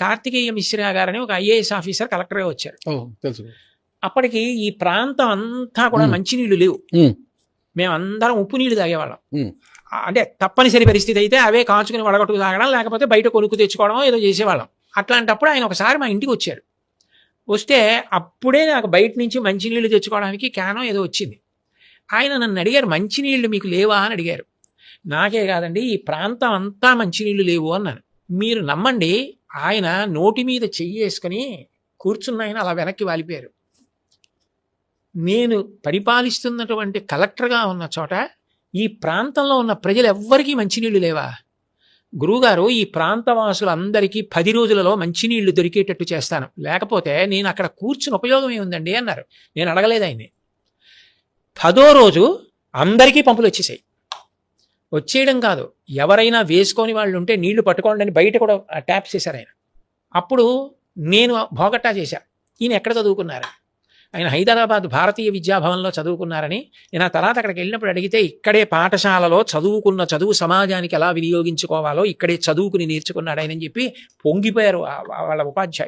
కార్తికేయ మిశ్రా గారని ఒక IAS officer కలెక్టర్గా వచ్చారు. తెలుసు. అప్పటికి ఈ ప్రాంతం అంతా కూడా. మంచినీళ్ళు లేవు. మేమందరం ఉప్పు నీళ్ళు తాగేవాళ్ళం. అంటే తప్పనిసరి పరిస్థితి అయితే అవే కాచుకుని వడగట్టుకు తాగడం లేకపోతే బయట కొనుక్కు తెచ్చుకోవడం ఏదో చేసేవాళ్ళం. అట్లాంటప్పుడు ఆయన ఒకసారి మా ఇంటికి వచ్చారు వస్తే అప్పుడే నాకు బయట నుంచి మంచినీళ్ళు తెచ్చుకోవడానికి క్యానం ఏదో వచ్చింది. ఆయన నన్ను అడిగారు మంచినీళ్ళు మీకు లేవా? అని అడిగారు. నాకే కాదండి ఈ ప్రాంతం అంతా మంచినీళ్ళు లేవు అన్నాను. మీరు నమ్మండి ఆయన నోటి మీద చెయ్యి వేసుకొని కూర్చున్న ఆయన అలా వెనక్కి వాలిపోయారు. నేను పరిపాలిస్తున్నటువంటి కలెక్టర్గా ఉన్న చోట ఈ ప్రాంతంలో ఉన్న ప్రజలు ఎవ్వరికీ మంచినీళ్ళు లేవా? గురువుగారు ఈ ప్రాంతవాసులందరికీ పది రోజులలో మంచినీళ్ళు దొరికేటట్టు చేస్తాను. లేకపోతే నేను అక్కడ కూర్చుని ఉపయోగం ఏముందండి అన్నారు. నేను అడగలేదు ఆయన్ని. పదో రోజు అందరికీ పంపులు వచ్చేసాయి. వచ్చేయడం కాదు. ఎవరైనా వేసుకొని వాళ్ళు ఉంటే నీళ్ళు పట్టుకోండి అని బయట కూడా ట్యాప్ చేశారు ఆయన. అప్పుడు నేను భోగట్టా చేశా. ఈయన ఎక్కడ చదువుకున్నారు? ఆయన హైదరాబాద్ భారతీయ విద్యాభవన్లో చదువుకున్నారని నేను ఆ తర్వాత అక్కడికి వెళ్ళినప్పుడు అడిగితే ఇక్కడే పాఠశాలలో చదువుకున్న చదువు సమాజానికి ఎలా వినియోగించుకోవాలో ఇక్కడే చదువుకుని నేర్చుకున్నాడు ఆయనని చెప్పి పొంగిపోయారు వాళ్ళ ఉపాధ్యాయులు.